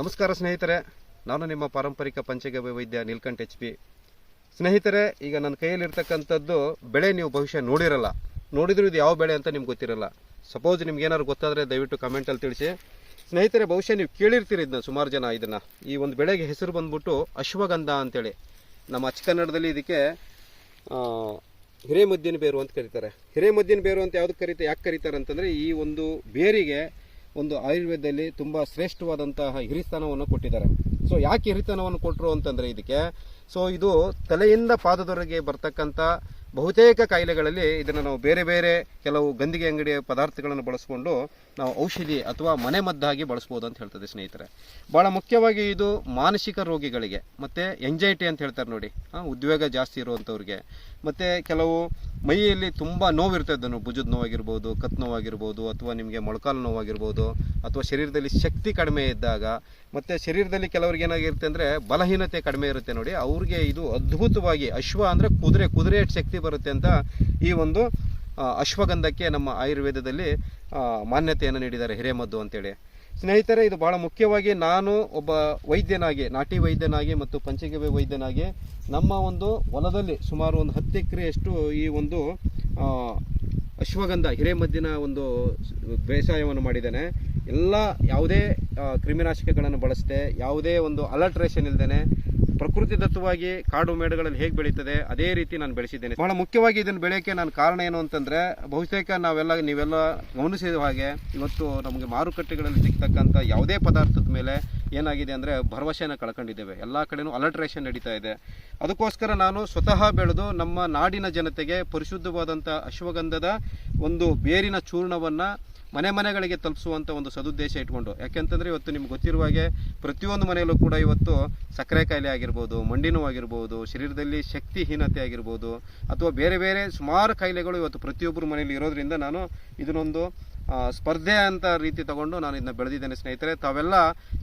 ನಮಸ್ಕಾರ ಸ್ನೇಹಿತರೆ. ನಾನು ನಿಮ್ಮ ಪಾರಂಪರಿಕ ಪಂಚಗ ವೈದ್ಯ ನೀಲ್ಕಂಠ್ ಎಚ್ ಪಿ ಸ್ನೇಹಿತರೆ, ಈಗ ನನ್ನ ಕೈಯಲ್ಲಿರ್ತಕ್ಕಂಥದ್ದು ಬೆಳೆ ನೀವು ಬಹುಶಃ ನೋಡಿರಲ್ಲ. ನೋಡಿದ್ರು ಇದು ಯಾವ ಬೆಳೆ ಅಂತ ನಿಮ್ಗೆ ಗೊತ್ತಿರಲ್ಲ. ಸಪೋಸ್ ನಿಮ್ಗೆ ಏನಾದ್ರು ಗೊತ್ತಾದರೆ ದಯವಿಟ್ಟು ಕಮೆಂಟಲ್ಲಿ ತಿಳಿಸಿ. ಸ್ನೇಹಿತರೆ, ಬಹುಶಃ ನೀವು ಕೇಳಿರ್ತೀರಿ ಇದನ್ನ ಸುಮಾರು ಜನ ಇದನ್ನು. ಈ ಒಂದು ಬೆಳೆಗೆ ಹೆಸರು ಬಂದ್ಬಿಟ್ಟು ಅಶ್ವಗಂಧ ಅಂತೇಳಿ. ನಮ್ಮ ಅಚ್ಚ ಕನ್ನಡದಲ್ಲಿ ಇದಕ್ಕೆ ಹಿರೇಮದ್ದಿನ ಬೇರು ಅಂತ ಕರೀತಾರೆ. ಹಿರೇಮದ್ದಿನ ಬೇರು ಅಂತ ಯಾವ್ದು ಕರೀತಾರೆ ಯಾಕೆ ಕರೀತಾರೆ ಅಂತಂದರೆ ಈ ಒಂದು ಬೇರಿಗೆ ಒಂದು ಆಯುರ್ವೇದದಲ್ಲಿ ತುಂಬ ಶ್ರೇಷ್ಠವಾದಂತಹ ಹಿರಿತನವನ್ನು ಕೊಟ್ಟಿದ್ದಾರೆ. ಸೊ ಯಾಕೆ ಹಿರಿತನವನ್ನು ಕೊಟ್ಟರು ಅಂತಂದರೆ ಇದಕ್ಕೆ? ಸೊ ಇದು ತಲೆಯಿಂದ ಪಾದದವರೆಗೆ ಬರ್ತಕ್ಕಂಥ ಬಹುತೇಕ ಕಾಯಿಲೆಗಳಲ್ಲಿ ಇದನ್ನು ನಾವು ಬೇರೆ ಬೇರೆ ಕೆಲವು ಗಂದಿಗೆ ಅಂಗಡಿಯ ಪದಾರ್ಥಗಳನ್ನು ಬಳಸ್ಕೊಂಡು ನಾವು ಔಷಧಿ ಅಥವಾ ಮನೆ ಮದ್ದಾಗಿ ಬಳಸ್ಬೋದು ಅಂತ ಹೇಳ್ತದೆ ಸ್ನೇಹಿತರೆ. ಭಾಳ ಮುಖ್ಯವಾಗಿ ಇದು ಮಾನಸಿಕ ರೋಗಿಗಳಿಗೆ, ಮತ್ತು ಎಂಜೈಟಿ ಅಂತ ಹೇಳ್ತಾರೆ ನೋಡಿ. ಉದ್ವೇಗ ಜಾಸ್ತಿ ಇರುವಂಥವ್ರಿಗೆ. ಮತ್ತು ಕೆಲವು ಮೈಯಲ್ಲಿ ತುಂಬ ನೋವಿರ್ತಾ ಇದ್ದನು ಭುಜದ ನೋವಾಗಿರ್ಬೋದು, ಕತ್ ನೋವಾಗಿರ್ಬೋದು, ಅಥವಾ ನಿಮಗೆ ಮೊಳಕಾಲು ನೋವಾಗಿರ್ಬೋದು, ಅಥವಾ ಶರೀರದಲ್ಲಿ ಶಕ್ತಿ ಕಡಿಮೆ ಇದ್ದಾಗ, ಮತ್ತು ಶರೀರದಲ್ಲಿ ಕೆಲವ್ರಿಗೆ ಏನಾಗಿರುತ್ತೆ ಅಂದರೆ ಬಲಹೀನತೆ ಕಡಿಮೆ ಇರುತ್ತೆ ನೋಡಿ. ಅವ್ರಿಗೆ ಇದು ಅದ್ಭುತವಾಗಿ ಅಶ್ವ ಅಂದರೆ ಕುದುರೆ ಕುದುರೆ ಶಕ್ತಿ ಬರುತ್ತೆ ಅಂತ ಈ ಒಂದು ಅಶ್ವಗಂಧಕ್ಕೆ ನಮ್ಮ ಆಯುರ್ವೇದದಲ್ಲಿ ಮಾನ್ಯತೆಯನ್ನು ನೀಡಿದ್ದಾರೆ ಹಿರೇಮದ್ದು ಅಂತೇಳಿ. ಸ್ನೇಹಿತರೆ, ಇದು ಬಹಳ ಮುಖ್ಯವಾಗಿ ನಾನು ಒಬ್ಬ ವೈದ್ಯನಾಗಿ, ನಾಟಿ ವೈದ್ಯನಾಗಿ ಮತ್ತು ಪಂಚಗವ್ಯ ವೈದ್ಯನಾಗಿ ನಮ್ಮ ಒಂದು ಹೊಲದಲ್ಲಿ ಸುಮಾರು ಒಂದು ಹತ್ತು ಎಕರೆಯಷ್ಟು ಈ ಒಂದು ಅಶ್ವಗಂಧ, ಹಿರೇಮದ್ದಿನ ಒಂದು ಬೇಸಾಯವನ್ನು ಮಾಡಿದ್ದೇನೆ. ಎಲ್ಲ ಯಾವುದೇ ಕ್ರಿಮಿನಾಶಕಗಳನ್ನು ಬಳಸದೆ, ಯಾವುದೇ ಒಂದು ಅಲರ್ಟ್ರೇಷನ್ ಇಲ್ದೇನೆ ಪ್ರಕೃತಿ ದತ್ತವಾಗಿ ಕಾಡು ಮೇಡುಗಳಲ್ಲಿ ಹೇಗೆ ಬೆಳೀತದೆ, ಅದೇ ರೀತಿ ನಾನು ಬೆಳೆಸಿದ್ದೇನೆ. ಬಹಳ ಮುಖ್ಯವಾಗಿ ಇದನ್ನು ಬೆಳೆಯೋಕ್ಕೆ ನಾನು ಕಾರಣ ಏನು ಅಂತಂದರೆ, ಬಹುತೇಕ ನಾವೆಲ್ಲ, ನೀವೆಲ್ಲ ಗಮನಿಸಿದ ಹಾಗೆ ಇವತ್ತು ನಮಗೆ ಮಾರುಕಟ್ಟೆಗಳಲ್ಲಿ ಸಿಗ್ತಕ್ಕಂಥ ಯಾವುದೇ ಪದಾರ್ಥದ ಮೇಲೆ ಏನಾಗಿದೆ ಅಂದರೆ ಭರವಸೆಯನ್ನು ಕಳ್ಕೊಂಡಿದ್ದೇವೆ. ಎಲ್ಲ ಕಡೆನೂ ಅಲರ್ಟ್ರೇಷನ್ ನಡೀತಾ ಇದೆ. ಅದಕ್ಕೋಸ್ಕರ ನಾನು ಸ್ವತಃ ಬೆಳೆದು ನಮ್ಮ ನಾಡಿನ ಜನತೆಗೆ ಪರಿಶುದ್ಧವಾದಂಥ ಅಶ್ವಗಂಧದ ಒಂದು ಬೇರಿನ ಚೂರ್ಣವನ್ನು ಮನೆ ಮನೆಗಳಿಗೆ ತಲುಪಿಸುವಂಥ ಒಂದು ಸದುದ್ದೇಶ ಇಟ್ಕೊಂಡು. ಯಾಕೆಂತಂದರೆ ಇವತ್ತು ನಿಮ್ಗೆ ಗೊತ್ತಿರುವ ಹಾಗೆ ಪ್ರತಿಯೊಂದು ಮನೆಯಲ್ಲೂ ಕೂಡ ಇವತ್ತು ಸಕ್ಕರೆ ಕಾಯಿಲೆ ಆಗಿರ್ಬೋದು ಮಂಡಿ ನೋವಾಗಿರ್ಬೋದು ಶರೀರದಲ್ಲಿ ಶಕ್ತಿಹೀನತೆ ಆಗಿರ್ಬೋದು, ಅಥವಾ ಬೇರೆ ಬೇರೆ ಸುಮಾರು ಕಾಯಿಲೆಗಳು ಇವತ್ತು ಪ್ರತಿಯೊಬ್ಬರ ಮನೆಯಲ್ಲಿ ಇರೋದ್ರಿಂದ ನಾನು ಇದನ್ನೊಂದು ಸ್ಪರ್ಧೆ ಅಂತ ರೀತಿ ತಗೊಂಡು ನಾನು ಇದನ್ನ ಬೆಳೆದಿದ್ದೇನೆ ಸ್ನೇಹಿತರೆ. ತಾವೆಲ್ಲ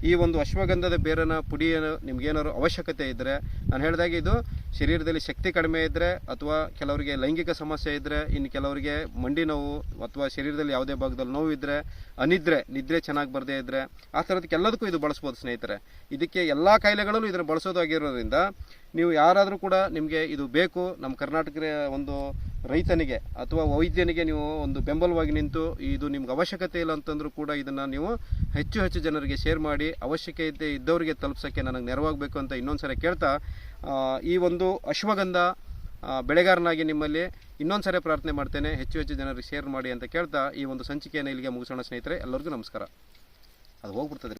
ಈ ಒಂದು ಅಶ್ವಗಂಧದ ಬೇರನ ಪುಡಿ ನಿಮ್ಗೇನಾದ್ರು ಅವಶ್ಯಕತೆ ಇದ್ದರೆ ನಾನು ಹೇಳಿದಾಗ ಇದು ಶರೀರದಲ್ಲಿ ಶಕ್ತಿ ಕಡಿಮೆ ಇದ್ದರೆ ಅಥವಾ ಕೆಲವರಿಗೆ ಲೈಂಗಿಕ ಸಮಸ್ಯೆ ಇದ್ದರೆ ಇನ್ನು ಕೆಲವರಿಗೆ ಮಂಡಿ ನೋವು ಅಥವಾ ಶರೀರದಲ್ಲಿ ಯಾವುದೇ ಭಾಗದಲ್ಲಿ ನೋವು ಇದ್ದರೆ ಅನಿದ್ರೆ, ನಿದ್ರೆ ಚೆನ್ನಾಗಿ ಬರದೇ ಇದ್ದರೆ ಆ ಥರದಕ್ಕೆಲ್ಲದಕ್ಕೂ ಇದು ಬಳಸ್ಬೋದು ಸ್ನೇಹಿತರೆ. ಇದಕ್ಕೆ ಎಲ್ಲ ಕಾಯಿಲೆಗಳಲ್ಲೂ ಇದನ್ನು ಬಳಸೋದಾಗಿರೋದ್ರಿಂದ ನೀವು ಯಾರಾದರೂ ಕೂಡ ನಿಮಗೆ ಇದು ಬೇಕು, ನಮ್ಮ ಕರ್ನಾಟಕ ಒಂದು ರೈತನಿಗೆ ಅಥವಾ ವೈದ್ಯನಿಗೆ ನೀವು ಒಂದು ಬೆಂಬಲವಾಗಿ ನಿಂತು ಇದು ನಿಮ್ಗೆ ಅವಶ್ಯಕತೆ ಇಲ್ಲ ಅಂತಂದ್ರೂ ಕೂಡ ಇದನ್ನು ನೀವು ಹೆಚ್ಚು ಹೆಚ್ಚು ಜನರಿಗೆ ಶೇರ್ ಮಾಡಿ, ಅವಶ್ಯಕತೆ ಇದ್ದವರಿಗೆ ತಲುಪ್ಸೋಕ್ಕೆ ನನಗೆ ನೆರವಾಗಬೇಕು ಅಂತ ಇನ್ನೊಂದು ಸಾರಿ ಕೇಳ್ತಾ ಈ ಒಂದು ಅಶ್ವಗಂಧ ಬೆಳೆಗಾರನಾಗಿ ನಿಮ್ಮಲ್ಲಿ ಇನ್ನೊಂದು ಸಾರಿ ಪ್ರಾರ್ಥನೆ ಮಾಡ್ತೇನೆ, ಹೆಚ್ಚು ಹೆಚ್ಚು ಜನರಿಗೆ ಶೇರ್ ಮಾಡಿ ಅಂತ ಕೇಳ್ತಾ ಈ ಒಂದು ಸಂಚಿಕೆಯನ್ನು ಇಲ್ಲಿಗೆ ಮುಗಿಸೋಣ ಸ್ನೇಹಿತರೆ, ಎಲ್ಲರಿಗೂ ನಮಸ್ಕಾರ. ಅದು ಹೋಗ್ಬಿಡ್ತದೆ.